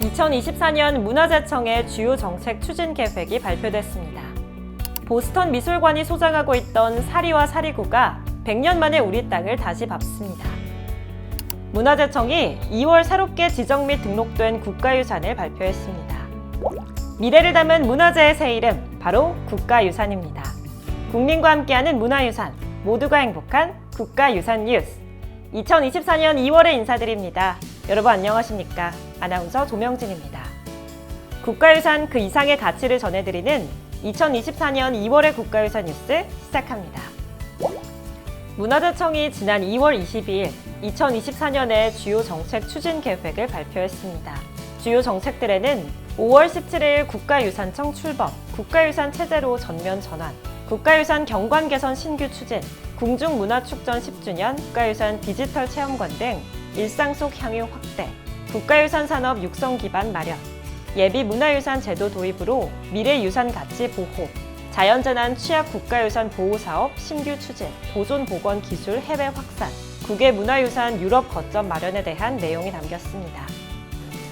(2024년) 문화재청의 주요 정책 추진 계획이 발표됐습니다. 보스턴 미술관이 소장하고 있던 사리와 사리구가 100년 만에 우리 땅을 다시 밟습니다. 문화재청이 2월 새롭게 지정 및 등록된 국가유산을 발표했습니다. 미래를 담은 문화재의 새 이름, 바로 국가유산입니다. 국민과 함께하는 문화유산, 모두가 행복한 국가유산 뉴스. 2024년 2월에 인사드립니다. 여러분 안녕하십니까? 아나운서 조명진입니다. 국가유산 그 이상의 가치를 전해드리는 2024년 2월의 국가유산 뉴스 시작합니다. 문화재청이 지난 2월 22일 2024년의 주요 정책 추진 계획을 발표했습니다. 주요 정책들에는 5월 17일 국가유산청 출범, 국가유산 체제로 전면 전환, 국가유산 경관 개선 신규 추진, 궁중문화축전 10주년, 국가유산 디지털 체험관 등 일상 속 향유 확대, 국가유산 산업 육성 기반 마련, 예비 문화유산 제도 도입으로 미래 유산 가치 보호, 자연재난 취약 국가유산 보호 사업 신규 추진, 보존 보건 기술 해외 확산, 국외 문화유산 유럽 거점 마련에 대한 내용이 담겼습니다.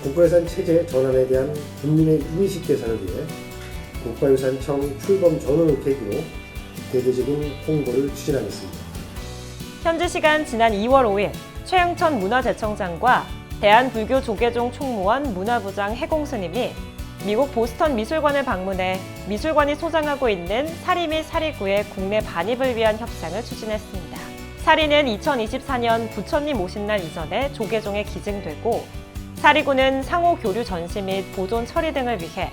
국가유산 체제 전환에 대한 국민의 인식 개선을 위해 국가유산청 출범 전원을 계기로 대대적인 홍보를 추진하겠습니다. 현지 시간 지난 2월 5일 최영천 문화재청장과 대한불교조계종 총무원 문화부장 해공 스님이 미국 보스턴 미술관을 방문해 미술관이 소장하고 있는 사리 및 사리구의 국내 반입을 위한 협상을 추진했습니다. 사리는 2024년 부처님 오신 날 이전에 조계종에 기증되고 사리구는 상호 교류 전시 및 보존 처리 등을 위해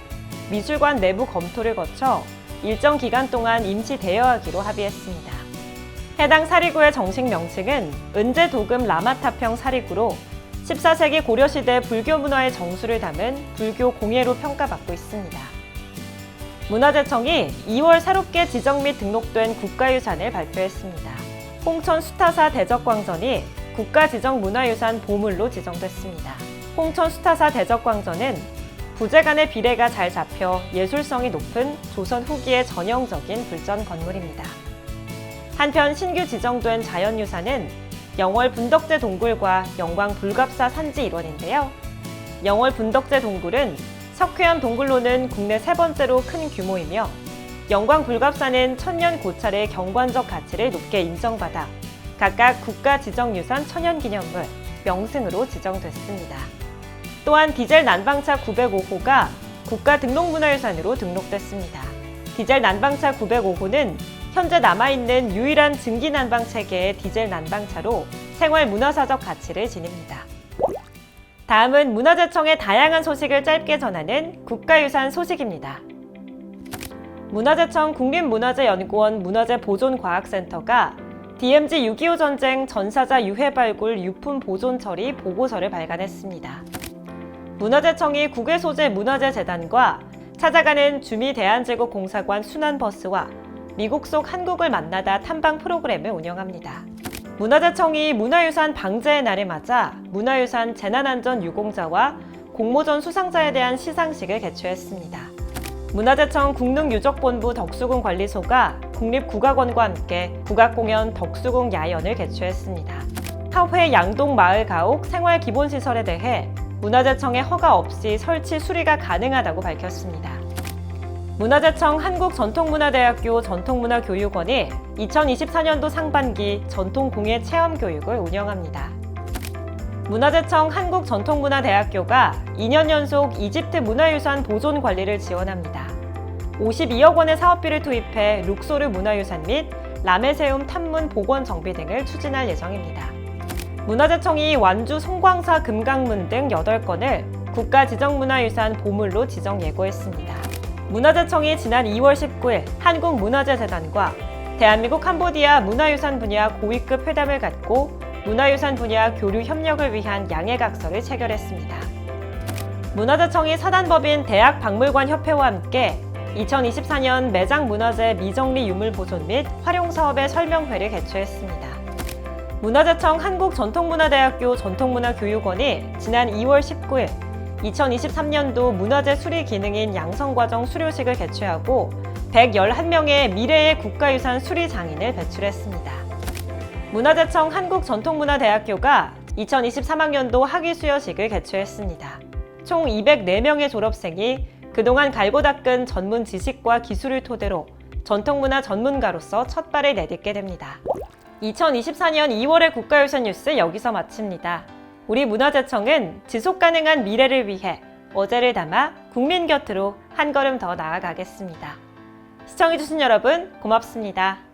미술관 내부 검토를 거쳐 일정 기간 동안 임시 대여하기로 합의했습니다. 해당 사리구의 정식 명칭은 은제도금 라마타평 사리구로 14세기 고려시대 불교 문화의 정수를 담은 불교 공예로 평가받고 있습니다. 문화재청이 2월 새롭게 지정 및 등록된 국가유산을 발표했습니다. 홍천 수타사 대적광전이 국가지정 문화유산 보물로 지정됐습니다. 홍천 수타사 대적광전은 부재 간의 비례가 잘 잡혀 예술성이 높은 조선 후기의 전형적인 불전 건물입니다. 한편 신규 지정된 자연유산은 영월 분덕제 동굴과 영광 불갑사 산지 일원인데요. 영월 분덕제 동굴은 석회암 동굴로는 국내 세 번째로 큰 규모이며 영광 불갑사는 천년 고찰의 경관적 가치를 높게 인정받아 각각 국가 지정유산 천연기념물 명승으로 지정됐습니다. 또한 디젤 난방차 905호가 국가 등록문화유산으로 등록됐습니다. 디젤 난방차 905호는 현재 남아있는 유일한 증기 난방 체계의 디젤 난방차로 생활 문화사적 가치를 지닙니다. 다음은 문화재청의 다양한 소식을 짧게 전하는 국가유산 소식입니다. 문화재청 국립문화재연구원 문화재보존과학센터가 DMZ 6.25 전쟁 전사자 유해 발굴 유품 보존 처리 보고서를 발간했습니다. 문화재청이 국외 소재 문화재재단과 찾아가는 주미대한제국 공사관 순환버스와 미국 속 한국을 만나다 탐방 프로그램을 운영합니다. 문화재청이 문화유산 방제의 날을 맞아 문화유산 재난안전 유공자와 공모전 수상자에 대한 시상식을 개최했습니다. 문화재청 국능유적본부 덕수궁 관리소가 국립국악원과 함께 국악공연 덕수궁 야연을 개최했습니다. 하회 양동 마을 가옥 생활기본시설에 대해 문화재청의 허가 없이 설치 수리가 가능하다고 밝혔습니다. 문화재청 한국전통문화대학교 전통문화교육원이 2024년도 상반기 전통공예 체험 교육을 운영합니다. 문화재청 한국전통문화대학교가 2년 연속 이집트 문화유산 보존 관리를 지원합니다. 52억 원의 사업비를 투입해 룩소르 문화유산 및 라메세움 탐문 복원 정비 등을 추진할 예정입니다. 문화재청이 완주 송광사 금강문 등 8건을 국가지정문화유산 보물로 지정 예고했습니다. 문화재청이 지난 2월 19일 한국문화재재단과 대한민국 캄보디아 문화유산 분야 고위급 회담을 갖고 문화유산 분야 교류 협력을 위한 양해각서를 체결했습니다. 문화재청이 사단법인 대학박물관협회와 함께 2024년 매장 문화재 미정리 유물 보존 및 활용 사업의 설명회를 개최했습니다. 문화재청 한국전통문화대학교 전통문화교육원이 지난 2월 19일 2023년도 문화재 수리 기능인 양성과정 수료식을 개최하고 111명의 미래의 국가유산 수리 장인을 배출했습니다. 문화재청 한국전통문화대학교가 2023학년도 학위 수여식을 개최했습니다. 총 204명의 졸업생이 그동안 갈고 닦은 전문 지식과 기술을 토대로 전통문화 전문가로서 첫 발을 내딛게 됩니다. 2024년 2월의 국가유산 뉴스 여기서 마칩니다. 우리 문화재청은 지속 가능한 미래를 위해 어제를 담아 국민 곁으로 한 걸음 더 나아가겠습니다. 시청해주신 여러분 고맙습니다.